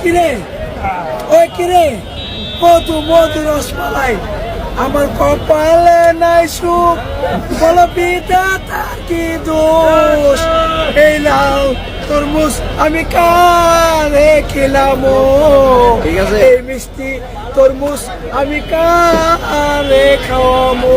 কিরে? ওই কিরে? মধু মধু রসমালাই। আমার কপালে নাই সুখ। বলো পিতা তার কি দোষ? এই নাও তরমুজ আমি কারে খেলাম? ঠিক আছে। এই মিষ্টি তরমুজ আমি কারে খাওয়াবো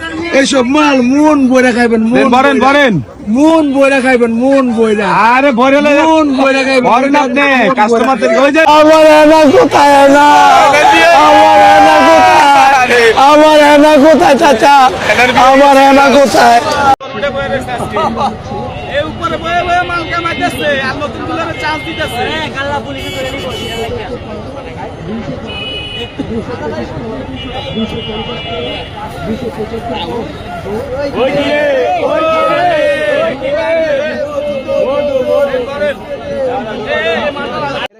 এইসব মাল মন বইরা খাইবেন মন ভরেন বইরা। ভরেন মন বইরা খাইবেন মন বইরা। আরে ভরে মন বইরা খাইবেন ভরেন আপনি কাস্টমারদের ওই যে আমার এনা কোথায় এনা? আমার এনা কোথায়? আমার এনা কোথায় চাচা? আমার এনা কোথায়? এই উপরে বয়ে বয়ে মাল কামাইতেছে আর নতুনগুলোর চান্স দিতেছে। ওই কিরে ওই কিরে ওই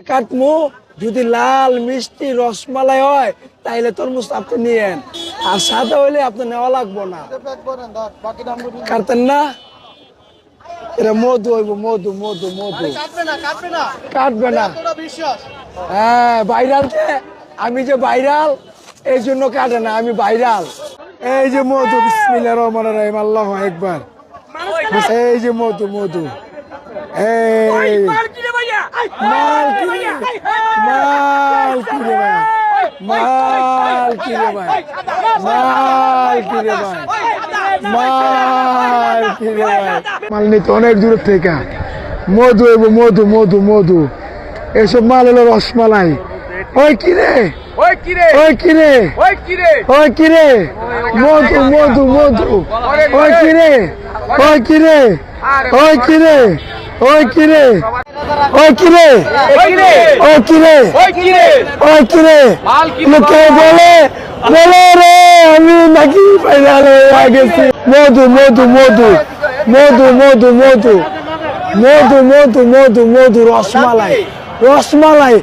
কাটমু যদি লাল মিষ্টি রসমালাই হয় তাইলে তরমুজ আপনি নিয়েন। আর সাদা হইলে আপনি নেওয়া লাগবো না। কাটতেন না? এটা মধু হইব মধু মধু মধু। কাটবে না কাটবে না। হ্যাঁ ভাইরাল আমি যে ভাইরাল, এই জন্য কাটে না, আমি ভাইরাল। এই যে মধু, বিসমিল্লাহির রহমানির রহিম, আল্লাহ একবার এই যে মধু মধু। মাল মাল ভাই ভাই মাল নিতে অনেক দূর থেকে। মধু এবো, মধু মধু মধু। এসব মাল হলো রসমালাই। ওই কিরে ওই কিরে ওই কিরে ওই কিরে ওই কিরে মধু মধু মধু ওই কিরে ওই কিরে ওই কিরে ওই কিরে ওই কিরে ওই কিরে ওই কিরে লোকে বলে বলে রে আমি নাকি ফাইনাল হয়ে গেছি মধু মধু মধু মধু মধু মধু মধু মধু মধু মধু রসমালাই রসমালাই